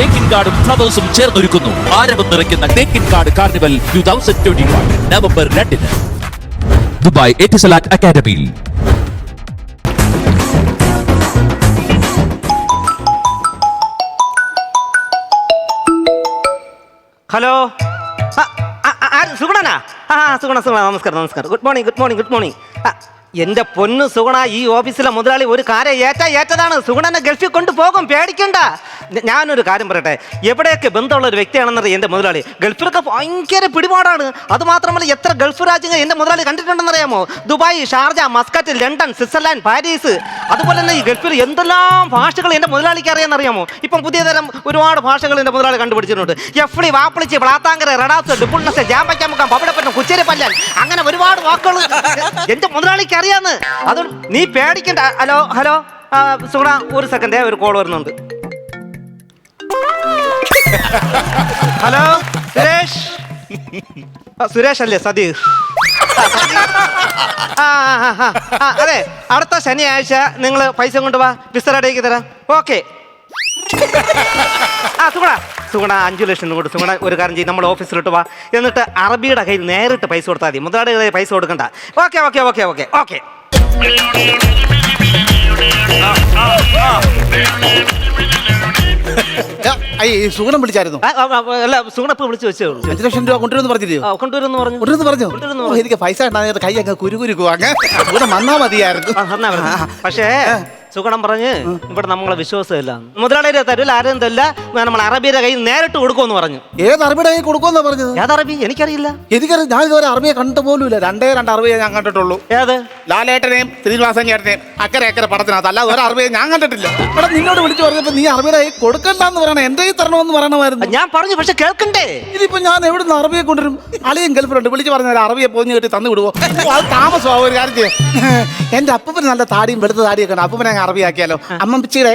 തേക്കിൻ കാർഡും ഫ്ലവേഴ്സും ചേർന്നൊരുക്കുന്നു. ആരവം നിറയ്ക്കുന്ന തേക്കിൻ card carnival two thousand twenty one November രണ്ടിന്. ദുബായ് എറ്റിസലാറ്റ് അക്കാദമിയിൽ. ഹലോ? സുഗുണനാ? ആ സുഗുണ സുഗുണ നമസ്കാരം നമസ്കാരം. Good morning good morning good morning എന്റെ പൊന്നു സുഗുണ ഈ ഓഫീസിലെ മുതലാളി ഒരു കാര്യം ഏറ്റ ഏറ്റതാണ്. സുഗുണനെ ഗൾഫിൽ കൊണ്ടുപോകും പേടിക്കണ്ട. ഞാനൊരു കാര്യം പറയട്ടെ. എവിടെയൊക്കെ ബന്ധമുള്ള ഒരു വ്യക്തിയാണെന്നറിയ എന്റെ മുതലാളി. ഗൾഫിലൊക്കെ ഭയങ്കര പിടിപാടാണ്. അത് മാത്രമല്ല എത്ര ഗൾഫ് രാജ്യങ്ങൾ എന്റെ മുതലാളി കണ്ടിട്ടുണ്ടെന്നറിയാമോ? Dubai Sharjah Muscat London Switzerland Paris. അതുപോലെ തന്നെ ഈ ഗൾഫിൽ എന്തെല്ലാം ഭാഷകൾ എന്റെ മുതലാളിക്ക് അറിയാമെന്നറിയാമോ? ഇപ്പം പുതിയ തരം ഒരുപാട് ഭാഷകൾ എന്റെ മുതലാളി കണ്ടുപിടിച്ചിട്ടുണ്ട്. എഫ്ളി വാപ്പിളിച്ച് പ്ലാത്താങ്കര റഡാസ് ഡിപ്പുൾനസ് ജാമ്പയ്ക്കാമുക്കാം പവിടപ്പറ്റം കുച്ചേരിപ്പല്ലൻ അങ്ങനെ ഒരുപാട് വാക്കുകൾ എന്റെ മുതലാളിക്ക് അറിയാന്ന്. അത് നീ പേടിക്കണ്ട. Hello hello. സുഗുണ ഒരു സെക്കൻഡേ ഒരു കോൾ വരുന്നുണ്ട്. ഹലോ സുരേഷ്. സുരേഷ് അല്ലേ സതീഷ് അതെ അടുത്ത ശനിയാഴ്ച നിങ്ങൾ പൈസ കൊണ്ടുപോവാ വിസ്തരടേക്ക് തരാം. ഓക്കെ. ആ സുഗുണ സുഗുണ അഞ്ചു ലക്ഷം കൊടുത്തു സുഗുണ ഒരു കാര്യം ചെയ്യും നമ്മൾ ഓഫീസിലോട്ട് വാ. എന്നിട്ട് അറബിയുടെ കയ്യിൽ നേരിട്ട് പൈസ കൊടുത്താൽ മതി. മുതലാളിയുടെ പൈസ കൊടുക്കണ്ട. Okay okay okay okay okay. ഈ സുഗുണം വിളിച്ചായിരുന്നു. അല്ല വിളിച്ചു വെച്ചേ ഉള്ളൂ. അഞ്ചു ലക്ഷം രൂപ കൊണ്ടുവരുമെന്ന് പറഞ്ഞില്ലയോ കൊണ്ടുവരുമെന്ന് പറഞ്ഞു. കൊണ്ടുവരുന്ന് പറഞ്ഞു? കൊണ്ടുവരുമെന്ന് ഓ, എനിക്ക് പൈസ ഉണ്ടാകുന്ന കൈ അങ്ങ് കുരുകുരുക്കുവാ അങ്ങ്. ഇവിടെ വന്നാ മതിയായിരുന്നു. ആ, പക്ഷേ സുഗുണം പറഞ്ഞ് ഇവിടെ നമ്മളെ വിശ്വാസമില്ല. മുതലാളിയുടെ തരൂല ആരും തല്ല നമ്മൾ അറബിയുടെ കയ്യിൽ നേരിട്ട് കൊടുക്കുമെന്ന് പറഞ്ഞു. ഏത് അറബിയുടെ കൈ കൊടുക്കുമെന്നാ പറഞ്ഞത്? ഏത് അറബി? എനിക്കറിയില്ല. എനിക്കറിയാം ഞാൻ ഇതുവരെ അറബിയെ കണ്ടിട്ട് പോലും ഇല്ല രണ്ടേ രണ്ട് അറബിയെ ഞാൻ കണ്ടിട്ടുള്ളൂ. ഏത്? ലാലേട്ടനെയും ശ്രീനിവാസൻ ചേട്ടനെയും അക്കരെ അക്കരെ പടത്തിനകത്ത്. അല്ലാതെ ഒരു അറബിയെ ഞാൻ കണ്ടിട്ടില്ല. എടാ നിന്നോട് വിളിച്ചു പറഞ്ഞപ്പോ നീ അറബിയുടെ കൈ കൊടുക്കണ്ടെന്ന് പറയണം. എന്റെ കൈ തരണമെന്ന് പറയണമായിരുന്നു. ഞാൻ പറഞ്ഞു പക്ഷെ കേൾക്കണ്ടേ? ഇതിപ്പോ ഞാൻ എവിടെ നിന്ന് അറബിയെ കൊണ്ടുവരും? അളിയും ഗൾഫിലുണ്ട്. വിളിച്ചു പറഞ്ഞാൽ അറബിയെ പോഞ്ഞു കെട്ടി തന്നു വിടുവോ അത് താമസമാവും ഒരു കാര്യം എന്റെ അപ്പൂപ്പന് നല്ല താടിയും വെളുത്ത താടിയൊക്കെ ഉണ്ട്. അപ്പൂപ്പനെ അങ്ങ് അറബിയാക്കിയാലോ അമ്മച്ചിയുടെ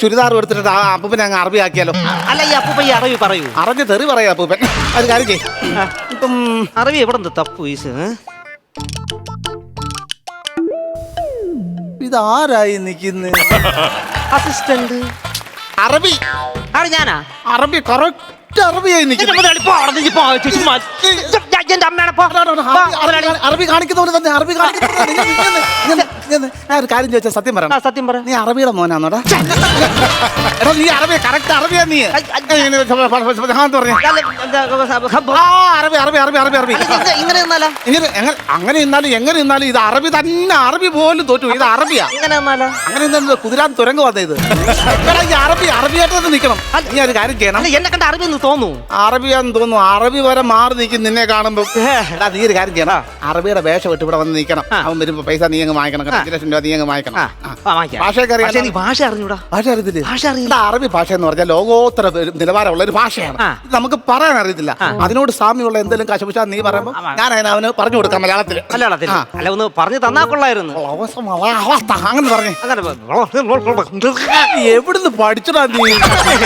ചുരിദാർ എടുത്തിട്ട് ആ അപ്പൂപ്പനെ അങ്ങ് അറബിയാക്കിയാലോ? അല്ല ഈ അപ്പൂപ്പ ഈ അറബി പറയൂ. അറിഞ്ഞ് തെറി പറയാ അപ്പൂപ്പൻ. അത് കാര്യം ചെയ് ഇപ്പം അറബി എവിടെ നിന്ന് തപ്പു ഈസ്? ഇതാരായി നിൽക്കുന്നത് അസിസ്റ്റന്റ് അറബി. ആണ് ഞാനാ? അറബി കറക്റ്റ് അറബിയായി നിൽക്കുന്നു. അറബി കാണിക്കുന്നവര് തന്നെ അറബി കാണിക്കുന്നവര് ഞാൻ ഒരു കാര്യം ചോദിച്ചാൽ സത്യം ആ, പറയാം സത്യം പറ. നീ അറബിയുടെ മോനാന്നോടാ? എടാ നീ അറബി കറക്റ്റ് അറബിയാ നീ. ഐ, ഐ, ഇങ്ങനെ ഞാൻ പറഞ്ഞു. അല്ല, എന്താ, ഹബ്ബ്. ആ അറബി അറബി അറബി അറബി. അറബി അല്ല, ഇത് ഇങ്ങനെ നിന്നാലാ? ഇങ്ങനെ എങ്ങനെ അങ്ങനെ ഇന്നാലും എങ്ങനെ ഇന്നാലും ഇത് അറബി തന്നെ അറബി പോലും തോറ്റു. ഇത് അറബിയാ. ഇങ്ങനെ നിന്നാലാ? അങ്ങനെ ഇന്നാലും കുതിരാൻ തുരങ്ക വന്ന ഇത്. എടാ, ഈ അറബി അറബിയായിട്ട് നിൽക്കണം നീ ഒരു കാര്യം ചെയ്യണം. എന്നെ കണ്ട അറബി എന്ന് തോന്നു. അറബിയാന്ന് തോന്നുന്നു. അറബി വരെ മാറി നിൽക്കും നിന്നെ കാണുമ്പോ. എടാ നീ ഒരു കാര്യം ചെയ്യണം. അറബിയുടെ വേഷം ഇട്ട് ഇവിടെ വന്ന് നിൽക്കണം. അവൻ വരുമ്പോ പൈസ നീ അങ്ങ് വാങ്ങിക്കണം. അഞ്ച് ലക്ഷം രൂപ നീ അങ്ങ് വാങ്ങിക്കണം. ആ, ആ. ആ, വാങ്ങിക്കാം. ഭാഷയൊക്കെ അറിയാലോ? ഭാഷ അറിഞ്ഞൂടാ. ഭാഷ അറിയത്തില്ലേ? ഭാഷ അറിയില്ല. അറബി ഭാഷ എന്ന് പറഞ്ഞാൽ ലോകോത്തര നിലവാരമുള്ള ഒരു ഭാഷയാണ്. നമുക്ക് പറയാൻ അറിയത്തില്ല. അതിനോട് സാമ്യമുള്ള എന്തെങ്കിലും കശപിശ നീ പറയുമ്പോൾ ഞാൻ അതിന് അവന് പറഞ്ഞു കൊടുക്കാം മലയാളത്തിൽ. അല്ല ഒന്ന് പറഞ്ഞു തന്നാ കൊള്ളായിരുന്നു. അങ്ങനെ പറഞ്ഞു. എവിടുന്ന് പഠിച്ചടാ നീ?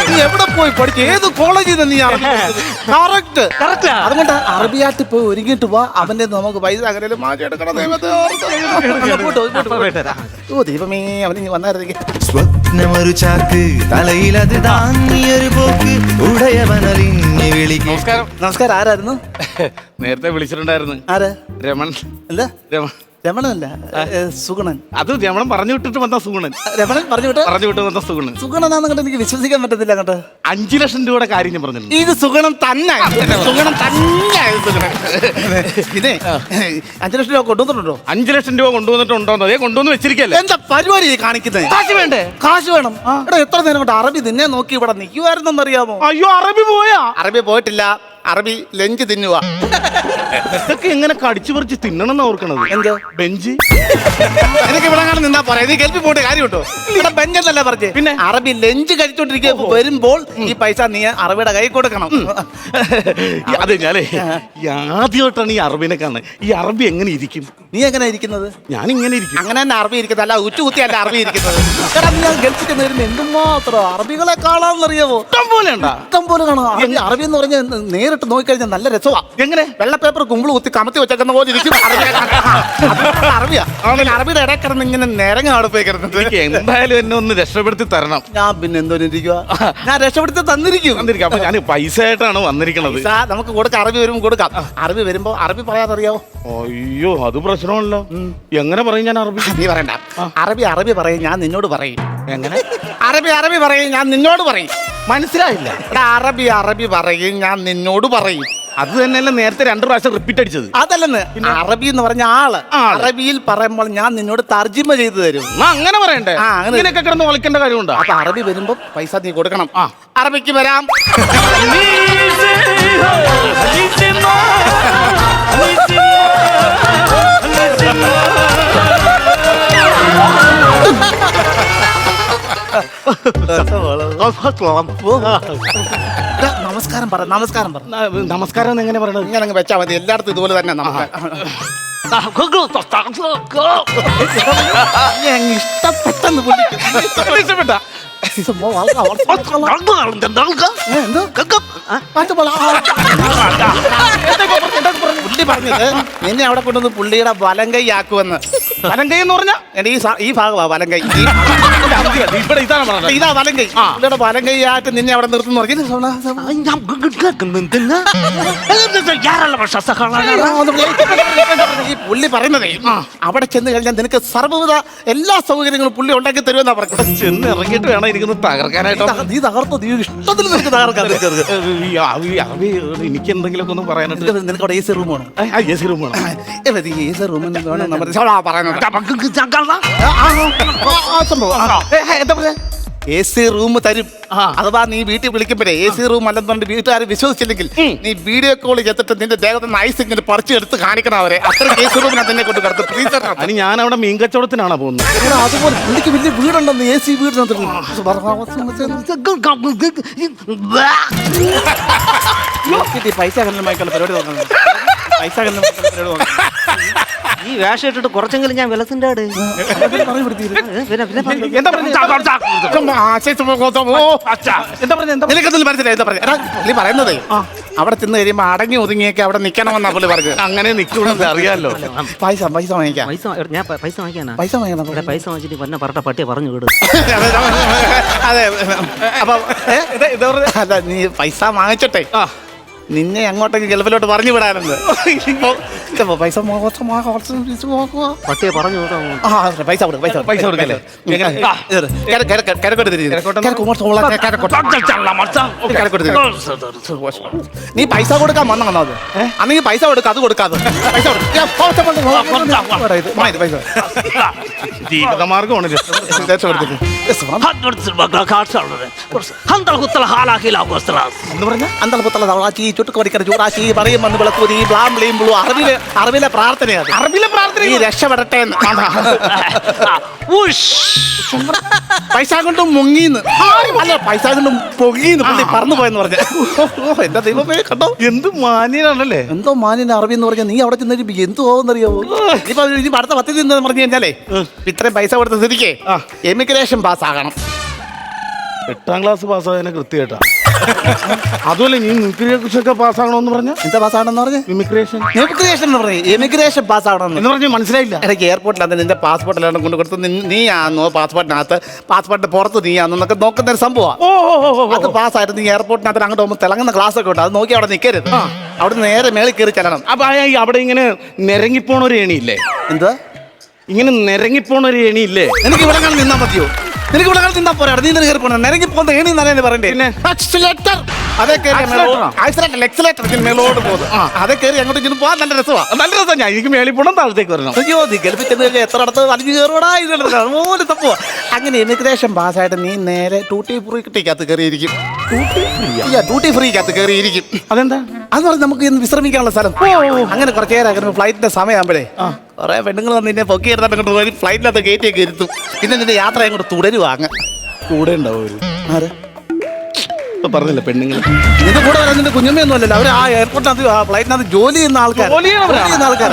നീ എവിടെ പോയി പഠിച്ച? ഏത് കോളേജിൽ നിന്ന് നീ കറക്റ്റ് Correct. ആ. അതുകൊണ്ട് അറബിയായിട്ട് പോയി ഒരുങ്ങിട്ട് വാ. അവന്റെ നമുക്ക് പൈസ അങ്ങനെ മാറ്റിയെടുക്കണം ദൈവത്തെ ഓ ദൈവമേ അവന് ഇനി വന്നായിരുന്നെങ്കിൽ സ്വപ്നമൊരു ചാക്ക് തലയിലത് താങ്ങിയൊരു പോക്ക് ഉടയവനലിഞ്ഞ് വിളിക്കും. നമസ്കാരം. നമസ്കാരം ആരായിരുന്നു? നേരത്തെ വിളിച്ചിട്ടുണ്ടായിരുന്നു. ആര്? രമൺ. എന്താ? രമൺ രമണനല്ല സുഗുണൻ. അത് രമണൻ പറഞ്ഞു വിട്ടിട്ട് വന്ന സുഗുണൻ. രമണൻ പറഞ്ഞു വിട്ട്? പറഞ്ഞു വിട്ട് വന്ന സുഗുണൻ. സുഗുണനാന്ന് കണ്ട് എനിക്ക് വിശ്വസിക്കാൻ പറ്റത്തില്ല കണ്ട് അഞ്ചു ലക്ഷം രൂപയുടെ കാര്യം ഞാൻ ഇത് സുഗുണം തന്നെ. സുഗുണം തന്നെ ഇതേ അഞ്ചു ലക്ഷം രൂപ കൊണ്ടുവന്നിട്ടുണ്ടോ? അഞ്ചു ലക്ഷം രൂപ കൊണ്ടുവന്നിട്ടുണ്ടോന്നോ അതേ കൊണ്ടുവന്ന് വെച്ചിരിക്കല്ലേ. എന്താ പരിപാടി കാണിക്കുന്നത് കാശ് വേണ്ടേ? കാശ് വേണം. എടാ എത്ര നേരം കൊണ്ട് അറബി നിന്നെ നോക്കി ഇവിടെ നിൽക്കുമായിരുന്നെന്നറിയാമോ അയ്യോ അറബി പോയാ? അറബി പോയിട്ടില്ല. അറബി ലഞ്ച് തിന്നുക ഇതൊക്കെ എങ്ങനെ കടിച്ചു പറിച്ച് തിന്നണം ഓർക്കണത്? എന്തോ? ബെഞ്ച്. എനിക്ക് ഇവിടെ കാണാൻ നിന്നാ പറയാം നീ കേൾപ്പി പോയിട്ട് കാര്യം കേട്ടോ ഇവിടെ ബെഞ്ചെന്നല്ല പറഞ്ഞേ. പിന്നെ? അറബി ലഞ്ച് കഴിച്ചോണ്ടിരിക്കുക വരുമ്പോൾ ഈ പൈസ നീ അറബിയുടെ കൈ കൊടുക്കണം. അതെ ഞാനേ ഈ ആദ്യമായിട്ടാണ് ഈ അറബിനെ കാണുന്നത്. ഈ അറബി എങ്ങനെ ഇരിക്കും? നീ എങ്ങനെ ഇരിക്കുന്നത്? ഞാൻ ഇങ്ങനെ ഇരിക്കും. അങ്ങനെ തന്നെ അറബി ഇരിക്കുന്നത് അല്ല ഉച്ച കുത്തി അല്ല അറബി ഇരിക്കുന്നത്. എടാ ഞാൻ ഗൾഫിക്ക് ഗൾഫിൽ ചെന്ന് എന്തുമാത്രം അറബികളെ കാണാമെന്നറിയാവോ ഇഷ്ടം പോലെ ഉണ്ടാ? ഇഷ്ടം പോലെ കാണാം. അറബി അറബി എന്ന് പറഞ്ഞാൽ നേരിട്ട് നോക്കിക്കഴിഞ്ഞാൽ നല്ല രസമാ എങ്ങനെ? വെള്ള പേപ്പർ കുമ്പിൾ കുത്തി കമത്തി വെച്ചേക്കുന്ന പോലെ ഇരിക്കും. അറബിയെ കാണാൻ. അറബിയാ. അറബിയുടെ ഇടയിൽ കിടന്ന് ഇങ്ങനെ നിരങ്ങ അവിടെ പോയി കിടന്നത് എനിക്ക് എന്തായാലും എന്നെ ഒന്ന് രക്ഷപ്പെടുത്തി തരണം. ഞാൻ പിന്നെ എന്തോ ഇരിക്കുക ഞാൻ രക്ഷപ്പെടുത്തി തന്നിരിക്കും. വന്നിരിക്കാം അപ്പൊ ഞാൻ പൈസ ആയിട്ടാണ് വന്നിരിക്കണത്. പൈസ നമുക്ക് കൊടുക്കാം അറബി വരുമ്പോൾ കൊടുക്കാം. അറബി വരുമ്പോ അറബി പറയാതറിയാവോ? അയ്യോ അത് പ്രശ്നമല്ല എങ്ങനെ പറയും ഞാൻ അറബി? നീ പറയണ്ട. അറബി അറബി പറയും ഞാൻ നിന്നോട് പറയും. എങ്ങനെ? അറബി അറബി പറയും ഞാൻ നിന്നോട് പറയും. മനസ്സിലായില്ല. എടാ, അറബി അറബി പറയും ഞാൻ നിന്നോട് പറയും. അത് തന്നെയല്ലേ നേരത്തെ രണ്ടു പ്രാവശ്യം റിപ്പീറ്റ് അടിച്ചത്. അതല്ലെന്ന് അറബി എന്ന് പറഞ്ഞ ആൾ. അറബിയിൽ പറയുമ്പോൾ ഞാൻ നിന്നോട് തർജിമ ചെയ്തു തരും. അങ്ങനെ പറയണ്ടേ? ആ, അങ്ങനെ. ഇങ്ങനെയൊക്കെ കിടന്ന് വിളിക്കേണ്ട കാര്യമുണ്ട്? അപ്പൊ അറബി വരുമ്പോ പൈസ നീ കൊടുക്കണം. ആ. അറബിക്ക് വരാം. എടാ, നമസ്കാരം പറ നമസ്കാരം പറ. നമസ്കാരം എങ്ങനെ പറയണത്? ഇങ്ങനെ അങ്ങ് വെച്ചാൽ മതി. എല്ലായിടത്തും ഇതുപോലെ തന്നെ നമസ്കാരം നീ അങ്ങ് ഇഷ്ടപ്പെട്ടെന്ന് പുള്ളിക്ക്. ഇഷ്ടപ്പെട്ട. എന്തോ? പുള്ളി പറഞ്ഞത് നിന്നെ അവിടെ കൊണ്ടുവന്ന് പുള്ളിയുടെ വലങ്കൈ ആക്കുമെന്ന് വലങ്കൈ എന്ന് പറഞ്ഞാ എന്റെ ഈ ഭാഗമാ വലങ്കൈ. ഇവിടെ ഇതാണ് പറഞ്ഞത് ഇതാ വലങ്കൈ. പുള്ളിയുടെ വലങ്കൈ ആയിട്ട് നിന്നെ അവിടെ നിർത്തുന്നു. ഈ പുള്ളി പറയുന്നതേ അവിടെ ചെന്ന് കഴിഞ്ഞാൽ നിനക്ക് സർവവിധ എല്ലാ സൗകര്യങ്ങളും പുള്ളി ഉണ്ടാക്കി തരുമെന്നാ പറഞ്ഞത്. ചെന്ന് ഇറങ്ങിയിട്ട് വേണം എനിക്കൊന്ന് തകർക്കാനായിട്ട്. നീ തക- നീ തകർത്തോ നീ ഇഷ്ടത്തിൽ നിനക്ക് തകർക്കാൻ. എനിക്ക് എന്തെങ്കിലുമൊക്കെ ഒന്ന് പറയാനായിട്ട് നിനക്ക് അവിടെ എ സി റൂം വേണം എ സി റൂം വേണം എ സി റൂമിൽ വേണം നമ്മുടെ സോളാ പറയുന്നത് എന്താ പറയാ എ സി റൂം തരും. അഥവാ നീ വീട്ടിൽ വിളിക്കുമ്പോഴേ എ സി റൂം അല്ലെന്നുണ്ട് വീട്ടുകാർ വിശ്വസിച്ചില്ലെങ്കിൽ നീ വീഡിയോ കോൾ ചെയ്തിട്ട് നിന്റെ ദേഹത്ത് നൈസ് ഇങ്ങനെ പറിച്ചു എടുത്ത് കാണിക്കണം അവരെ. അത്ര എ സി റൂമിനാ തന്നെ കൊണ്ട് കിടത്ത്. ഫ്രീസറിനകത്ത്. അതിന് ഞാൻ അവിടെ മീൻ കച്ചവടത്തിനാണ് പോകുന്നത്? എടാ, അതുപോലെ പുള്ളിക്ക് വലിയ വീടുണ്ടെന്ന് എ സി വീട് പൈസ കല്ലുമായിട്ടുള്ള പരിപാടി പൈസ കല്ലുമായിട്ടുള്ള പരിപാടി ഈ വേഷം ഇട്ടിട്ട് കുറച്ചെങ്കിലും ഞാൻ വിലസിന്റെ ആട് പറഞ്ഞു. എന്താ പറയുന്നതേ. അവിടെ ചെന്ന് കഴിയുമ്പോ അടങ്ങി ഒതുങ്ങിയൊക്കെ അവിടെ നിക്കണമെന്നാ പുള്ളി പറഞ്ഞത്. അങ്ങനെ നിക്കണമെന്ന് അറിയാലോ. പൈസ പൈസ വാങ്ങിക്കാം. പൈസ ഞാൻ പൈസ വാങ്ങിക്കാനാ? പൈസ വാങ്ങിക്കണം ഇവിടെ പൈസ വാങ്ങിച്ചിട്ട് പറഞ്ഞ പറട്ട പട്ടിയെ പറഞ്ഞു വിടും. അതെ അപ്പൊ അല്ല നീ പൈസ വാങ്ങിച്ചിട്ടെ. ആ. നിന്നെ അങ്ങോട്ടേക്ക് ഗൾഫിലോട്ട് പറഞ്ഞു ഇപ്പൊ പൈസ. പട്ടിയെ പറഞ്ഞു പൈസ പൈസ. പൈസ കൊടുക്കല്ലേ? നീ പൈസ കൊടുക്കാൻ വന്നോ അത്? അന്നെങ്കിൽ പൈസ കൊടുക്ക അത് കൊടുക്കാതെ പൈസ മാം. എന്ന് പറഞ്ഞ? അന്തള പുത്തള തവളാച്ചി ചൂടാശി പറയും വന്ന് വിളക്കൂതി ബ്ലാം ബ്ലീം ബ്ലൂ അറിവിലെ അറിവിലെ പ്രാർത്ഥനയാണ് അറിവിലെ പ്രാർത്ഥന ഈ രക്ഷപ്പെടട്ടെ എന്ന്. പൈസ കൊണ്ടും മുങ്ങിന്ന്. അല്ല പൈസ കൊണ്ടും പൊങ്ങിന്ന്. പുള്ളി പറന്നു പോയെന്ന് പറഞ്ഞ. എന്താ ദൈവമേ കണ്ടോ? എന്ത് മാന്യനാണല്ലേ? എന്തോ മാന്യന അറബി എന്ന് പറഞ്ഞാൽ നീ അവിടെ ചെന്ന് എന്ത് പോകുന്നറിയാവോ ഇനിയിപ്പോ ഇനി അടുത്ത പത്ത് എന്താന്ന് പറഞ്ഞു കഴിഞ്ഞാലേ ഇത്രയും പൈസ കൊടുത്ത സ്ഥിതിക്ക് എമിഗ്രേഷൻ പാസ്സാകണം. എട്ടാം ക്ലാസ് പാസ്സായതിനെ കൃത്യമായിട്ടാ. അതുമല്ല നീ മിമിക്രിയെ കുറിച്ചൊക്കെ പാസ്സാകണമെന്ന് പറഞ്ഞ? എന്താ പാസ് ആകണമെന്ന് പറഞ്ഞു? ഇമിഗ്രേഷൻ ഇമിഗ്രേഷൻ എന്ന് പറഞ്ഞു. ഇമിഗ്രേഷൻ പാസ് ആകണം എന്ന് പറഞ്ഞു മനസ്സിലായില്ല. ഇടയ്ക്ക് എയർപോർട്ടിനകത്ത് നിന്റെ പാസ്പോർട്ട് എല്ലാം കൊണ്ട് കൊടുത്ത് നീ ആന്നോ പാസ്പോർട്ടിനകത്ത് പാസ്പോർട്ടിന്റെ പുറത്ത് നീ എന്നൊക്കെ നോക്കുന്ന ഒരു സംഭവമാണ് അത് പാസ്സായിട്ട് നീ എയർപോർട്ടിനകത്ത് അങ്ങോട്ട് പോകുമ്പോൾ തിളങ്ങുന്ന ക്ലാസ് ഒക്കെ ഉണ്ട്. അത് നോക്കി അവിടെ നിൽക്കരുത് അവിടെ നേരെ മേളിൽ കയറി ചെല്ലണം. അപ്പൊ ഈ അവിടെ ഇങ്ങനെ നിരങ്ങിപ്പോണ ഒരു ഏണിയില്ലേ? എന്താ ഇങ്ങനെ നിരങ്ങിപ്പോണ ഒരു ഏണിയില്ലേ? എനിക്ക് ഇവിടെ നിന്നാൽ നിന്നാ മതിയോ? നിനക്ക് ഇവിടെ കാലത്ത് നിന്നാ പോരാ? നീ നിന്നെ കയറി പോകണം നിരങ്ങി പോകുന്ന ഏണി എന്നല്ലേ പറയണ്ടേ? പിന്നെ? Accelerator. അതേ കയറി Accelerator ആ? ആക്സിലേറ്റർ എക്സലേറ്റർ മേളോട് പോകുന്നു അതേ കയറി അങ്ങോട്ട് ഇങ്ങനെ പോകാൻ നല്ല രസമാണ് നല്ല രസം. ഞാൻ എനിക്ക് മേളിൽ പോണം താഴത്തേക്ക് വരണം. അയ്യോ നീ ഗൾഫിൽ ചെന്ന് കഴിഞ്ഞാൽ എത്ര അടുത്ത് വലിഞ്ഞു കയറൂടാ ഇതുണ്ട് അതുപോലെ അങ്ങനെ എമിഗ്രേഷൻ പാസ്സായിട്ട് നീ നേരെ ടൂട്ടി ഫ്രീക്കകത്ത് കയറിയിരിക്കും ഡ്യൂട്ടി ഫ്രീക്കകത്ത് കയറിയിരിക്കും അതെന്താ? അത് പറഞ്ഞ് നമുക്ക് ഇന്ന് വിശ്രമിക്കാനുള്ള സ്ഥലം. അങ്ങനെ കുറച്ച് നേരം അങ്ങനെ ഫ്ലൈറ്റിന്റെ സമയമാകുമ്പോഴേ കുറെ പെണ്ണുങ്ങൾ വന്ന് നിന്നെ പൊക്കി എടുത്തിട്ട് അങ്ങോട്ട് പോയി ഫ്ലൈറ്റിനകത്ത് കയറ്റിയൊക്കെ ഇരുത്തും. പിന്നെ നിന്റെ യാത്ര അങ്ങോട്ട് തുടരുവാങ്ങ കൂടെ ഉണ്ടാവും ഇപ്പൊ പറഞ്ഞില്ല പെണ്ണുങ്ങൾ നിന്റെ കൂടെ വരാൻ നിന്റെ കുഞ്ഞമ്മയൊന്നും അല്ലല്ലോ. അവർ ആ എയർപോർട്ടിനകത്ത് ആ ഫ്ലൈറ്റിനകത്ത് ജോലി ചെയ്യുന്ന ആൾക്കാർ ജോലി. ആൾക്കാർ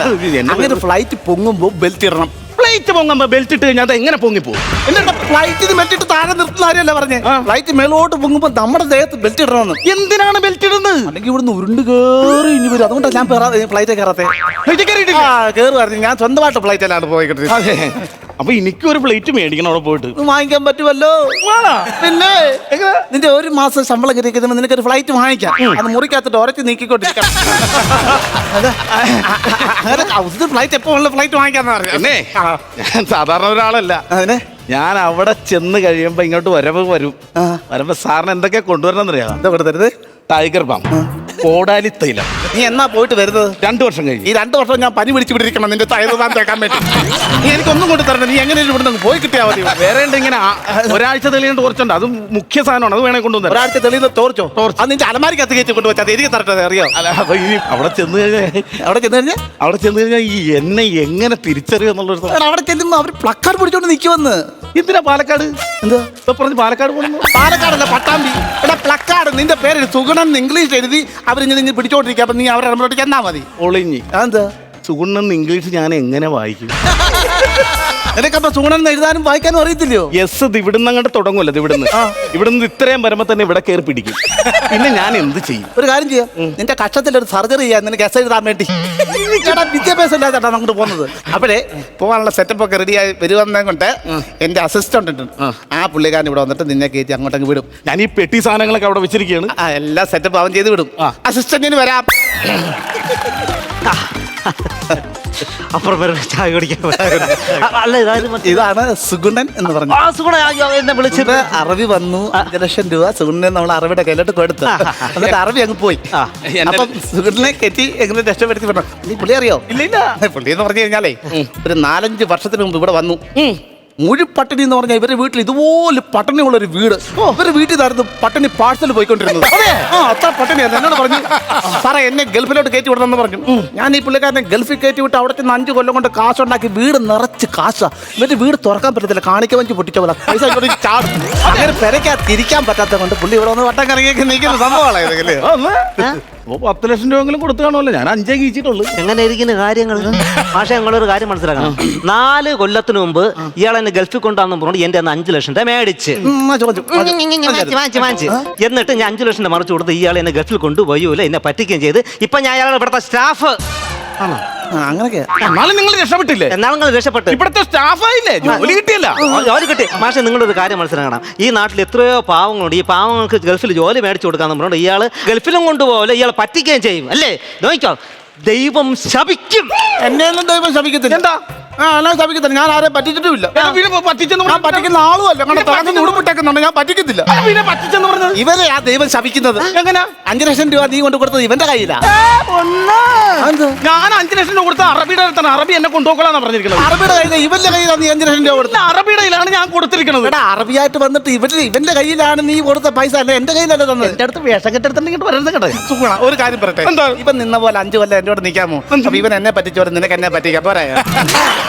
അങ്ങനെ ഫ്ലൈറ്റ് പൊങ്ങുമ്പോൾ ബെൽറ്റ് ഇടണം. പ്ലേറ്റ് പൊങ്ങുമ്പോ ബെൽറ്റ് ഇട്ട് കഴിഞ്ഞാൽ അത് എങ്ങനെ പൊങ്ങി പോകും എന്നിട്ട് ഫ്ലൈറ്റിന് ബെൽറ്റ് ഇട്ട് താഴെ നിർത്തുന്ന കാര്യമല്ല പറഞ്ഞേ. ഫ്ലൈറ്റ് മേലോട്ട് പൊങ്ങുമ്പോ നമ്മുടെ ദേഹത്ത് ബെൽറ്റ് ഇടണമെന്ന്. എന്തിനാണ് ബെൽറ്റ് ഇടുന്നത്? അല്ലെങ്കിൽ ഇവിടുന്ന് ഉരുണ്ട് കേറി ഇനി വരും. അതുകൊണ്ടാണ് ഞാൻ ഫ്ലൈറ്റ് കയറാത്തെ. ഫ്ലൈറ്റ് കയറിയിട്ടില്ല. ആ കേറുവായിരുന്നു. ഞാൻ സ്വന്തമായിട്ട് ഫ്ലൈറ്റിലാണ് പോയിക്കൊണ്ടിരുന്നത് അതെ. അപ്പൊ എനിക്ക് ഒരു പ്ലേറ്റ് മേടിക്കണം അവിടെ പോയിട്ട്. ഇത് വാങ്ങിക്കാൻ പറ്റുമല്ലോ? പിന്നെ നിന്റെ ഒരു മാസം ശമ്പളം കിട്ടിയിരിക്കുമ്പോൾ നിനക്ക് ഒരു ഫ്ലൈറ്റ് വാങ്ങിക്കാം. അത് മുറിക്കകത്തിട്ട് ഉറച്ച് നീക്കിക്കൊണ്ടിരിക്കണം. അതെ. അങ്ങനെ ഇത് ഫ്ലൈറ്റ് എപ്പോ ഉള്ള ഫ്ലൈറ്റ് വാങ്ങിക്കാന്ന് പറഞ്ഞു എന്നെ? ഞാൻ സാധാരണ ഒരാളല്ല. അതിനെ? ഞാൻ അവിടെ ചെന്ന് കഴിയുമ്പോ ഇങ്ങോട്ട് വരവ് വരും. ആ. വരുമ്പോ സാറിന് എന്തൊക്കെ കൊണ്ടുവരണം എന്നറിയാം എന്താ കൊടുത്തരുത്? ടൈഗർ ബാം കോടാലി തൈലം. നീ എന്നാ പോയിട്ട് വരുന്നത്? രണ്ടു വർഷം കഴിഞ്ഞു. ഈ രണ്ടു വർഷം ഞാൻ പനി പിടിച്ചു പിടിക്കണം നിന്റെ തൈറുതാൻ തേക്കാൻ പറ്റും നീ എനിക്കൊന്നും കൊണ്ട് തരണ്ട. നീ എങ്ങനെ ഇവിടെ പോയി കിട്ടിയാ മതി? വേറെ ഉണ്ട് ഇങ്ങനെ ഒരാഴ്ച തെളിയേണ്ട കുറച്ചുണ്ട് അത് മുഖ്യ സാധനമാണ്. അത് വേണേ കൊണ്ടുവന്നു ഒരാഴ്ച തെളിയുന്ന തോർച്ചോ അത് നിന്റെ അലമാരിക്കകത്ത് കയറ്റി കൊണ്ടുവച്ചാൽ അത് എനിക്ക് തരട്ടെ അറിയോ? അല്ല അപ്പൊ ഇനി അവിടെ ചെന്ന് കഴിഞ്ഞാൽ അവിടെ ചെന്ന് കഴിഞ്ഞാൽ അവിടെ ചെന്ന് കഴിഞ്ഞാൽ ഈ എന്നെ എങ്ങനെ തിരിച്ചറിയും എന്നുള്ളൊരു സാധനം. അവിടെ ചെല്ലുമ്പോൾ അവർ പ്ലക്കാർഡ് പിടിച്ചോണ്ട് നിൽക്കുമെന്ന് എന്തിനാ പാലക്കാട്? എന്താ? പറഞ്ഞു പാലക്കാട് പോകണം പാലക്കാടല്ല പട്ടാമ്പി. എടാ പ്ലക്കാട്. നിന്റെ പേര് സുഗുണൻ ഇംഗ്ലീഷ് എഴുതി അവരിങ്ങനെ ഇങ്ങനെ പിടിച്ചോണ്ടിരിക്കുക അപ്പൊ നീ അവരുടെ ഇടമ്പോട്ട് ചെന്നാ മതി. ഒളിഞ്ഞി. അതെന്താ? സുഗുണ്ണൻ ഇംഗ്ലീഷ് ഞാൻ എങ്ങനെ വായിക്കും? നിനക്കപ്പൊ എന്ന് എഴുതാനും വായിക്കാനും അറിയത്തില്ലയോ? എസ് ഇത് ഇവിടുന്ന് അങ്ങോട്ട് തുടങ്ങുമല്ലോ ഇത് ഇവിടുന്ന്. ഇവിടുന്ന് ഇത്രയും വരുമ്പോ തന്നെ ഇവിടെ കയറി പിടിക്കും. പിന്നെ ഞാൻ എന്ത് ചെയ്യും? ഒരു കാര്യം ചെയ്യാം. നിന്റെ കക്ഷത്തിൽ ഒരു സർജറി ചെയ്യാൻ നിനക്ക് എസ് എഴുതാൻ വേണ്ടി. ചേട്ടാ വിദ്യാഭ്യാസം ഇല്ലാതെ ചേട്ടാ അങ്ങോട്ട് പോകുന്നത്. അപ്പോഴേ പോകാനുള്ള സെറ്റപ്പ് ഒക്കെ റെഡിയായി വരുവന്നെ കൊണ്ട് എന്റെ അസിസ്റ്റന്റ് ഉണ്ട് ആ. പുള്ളിക്കാരൻ ഇവിടെ വന്നിട്ട് നിന്നെ കയറ്റി അങ്ങോട്ടങ്ങ് വിടും. ഞാൻ ഈ പെട്ടി സാധനങ്ങളൊക്കെ അവിടെ വെച്ചിരിക്കുകയാണ്. ആ എല്ലാ സെറ്റപ്പ് അവൻ ചെയ്ത് വിടും. അസിസ്റ്റന്റിന് വരാം. അപ്പുറം വരെ. ചായ കുടിക്കാൻ. അല്ല മറ്റേ- ഇതാണ് സുഗുണൻ എന്ന് പറഞ്ഞു ആ സുഗുണ അയ്യോ, എന്നെ വിളിച്ചിട്ട് ഇത് അറബി വന്നു അഞ്ച് ലക്ഷം രൂപ സുഗുണനെ നമ്മൾ അറബിയുടെ കയ്യിലോട്ട് കൊടുത്തു. എന്നിട്ട് അറബി അങ്ങ് പോയി. ആ. അപ്പം സുഗുണനെ കെട്ടി എങ്ങനെ രക്ഷപ്പെടുത്തി പറഞ്ഞു നീ പുള്ളി അറിയോ? ഇല്ല ഇല്ല. പുള്ളി എന്ന് പറഞ്ഞു കഴിഞ്ഞാലേ ഒരു നാലഞ്ച് വർഷത്തിന് മുമ്പ് ഇവിടെ വന്നു. മുഴുപട്ടിണി എന്ന് പറഞ്ഞാൽ ഇവരുടെ വീട്ടിൽ ഇതുപോലെ പട്ടിണിയുള്ള ഒരു വീട് ഇവരുടെ വീട്ടിൽ നിന്നായിരുന്നു പട്ടിണി പാഴ്സൽ പോയിക്കൊണ്ടിരുന്നത്. ആ അത്ര പട്ടിണിയായിരുന്നു എന്നോട് പറഞ്ഞു സാറേ എന്നെ ഗൾഫിലോട്ട് കയറ്റി വിടണമെന്ന് പറഞ്ഞു. ഞാൻ ഈ പുള്ളിക്കാരനെ ഗൾഫിൽ കയറ്റി വിട്ട് അവിടെ ചെന്ന് അഞ്ച് കൊല്ലം കൊണ്ട് കാശുണ്ടാക്കി വീട് നിറച്ച് കാശ. ഇവരുടെ വീട് തുറക്കാൻ പറ്റത്തില്ല. കാണിക്ക വഞ്ചി പൊട്ടിച്ച പോലെ. പൈസ അങ്ങനെ പെരക്കാൻ തിരിക്കാൻ പറ്റാത്ത കൊണ്ട് പുള്ളി ഇവിടെ വന്ന് വട്ടം കറങ്ങിയൊക്കെ നിൽക്കുന്ന സംഭവമാണ് പത്ത് ലക്ഷം രൂപയെങ്കിലും കൊടുത്തു കാണുമല്ലോ. ഞാൻ അഞ്ചേ കീച്ചിട്ടുള്ളൂ. എങ്ങനെ ഇരിക്കുന്ന കാര്യങ്ങൾ? പക്ഷേ ഞങ്ങളൊരു കാര്യം മനസ്സിലാക്കണം. നാല് കൊല്ലത്തിന് മുമ്പ് ഇയാൾ എന്നെ ഗൾഫിൽ കൊണ്ടുവന്നു പറഞ്ഞു എന്റെ അന്ന് അഞ്ചു ലക്ഷം രൂപ മേടിച്ച്. എന്നിട്ട് ഞാൻ അഞ്ചു ലക്ഷം രൂപ മറിച്ചു കൊടുത്ത് ഇയാൾ എന്നെ ഗൾഫിൽ കൊണ്ടുപോയില്ല എന്നെ പറ്റിക്കുകയും ചെയ്ത്. ഇപ്പൊ ഞാൻ അയാളുടെ ഇവിടുത്തെ സ്റ്റാഫ്. അങ്ങനെയൊക്കെ. എന്നാലും നിങ്ങൾ രക്ഷപ്പെട്ടില്ലേ? നിങ്ങൾ രക്ഷപ്പെട്ട്. ഇവിടുത്തെ സ്റ്റാഫായില്ലേ? ജോലി കിട്ടിയല്ല. ജോലി കിട്ടി. മാഷെ നിങ്ങളൊരു കാര്യം മനസ്സിലാക്കണം. ഈ നാട്ടിൽ എത്രയോ പാവങ്ങളുണ്ട്. ഈ പാവങ്ങൾക്ക് ഗൾഫിൽ ജോലി മേടിച്ചു കൊടുക്കാന്ന് പറഞ്ഞുകൊണ്ട് ഇയാൾ ഗൾഫിലും കൊണ്ടുപോകല്ലോ ഇയാൾ പറ്റിക്കുകയും ചെയ്യും. അല്ലേ? നോക്കിക്കോ. ദൈവം ശപിക്കും. എന്നെ ഒന്നും ദൈവം ശപിക്കത്തില്ല. എന്താ? എന്നെ ശപിക്കത്തില്ല. ഞാൻ ആരെ പറ്റിച്ചിട്ടുമില്ല. ഞാൻ പറ്റിക്കുന്ന ആളും അല്ല. അങ്ങനെ തുറന്ന് ഞാൻ പറ്റിക്കത്തില്ല. പിന്നെ പറ്റിച്ചെന്ന് പറഞ്ഞത് ഇവരെ ആ ദൈവം ശപിക്കുന്നത് എങ്ങനെ? അഞ്ചു ലക്ഷം രൂപ നീ കൊണ്ട് കൊടുത്തത് ഇവന്റെ കയ്യിലാ? ഞാൻ അഞ്ചു ലക്ഷം രൂപ കൊടുത്ത അറബിയുടെ അടുത്താണ്. അറബി എന്നെ കൊണ്ടുപോകലാന്നാ പറഞ്ഞിരിക്കുന്നത്. അറബിയുടെ കയ്യിൽ ഇവന്റെ കയ്യിലാണ് നീ അഞ്ചു ലക്ഷം രൂപ കൊടുത്തത്. അറബിയുടെ കയ്യിലാണ് ഞാൻ കൊടുത്തിരിക്കുന്നത്. എടാ അറബിയായിട്ട് വന്നിട്ട് ഇവന്റെ ഇവന്റെ കയ്യിലാണ് നീ കൊടുത്ത പൈസ അല്ല? എന്റെ കയ്യിലല്ല തന്നത്? എന്റെ അടുത്ത് വേഷം കെട്ടെടുത്തിട്ട് വരുന്നത് കേട്ടോ സുഖമാണ് ഒരു കാര്യം പറയട്ടെ. ഇപ്പൊ ഇവൻ നിന്ന പോലെ അഞ്ചു കൊല്ലം എന്നോട് നിൽക്കാമോ ഇവൻ എന്നെ പറ്റിച്ചോടെ നിനക്ക് എന്നെ പറ്റിക്കാം. പോരാ.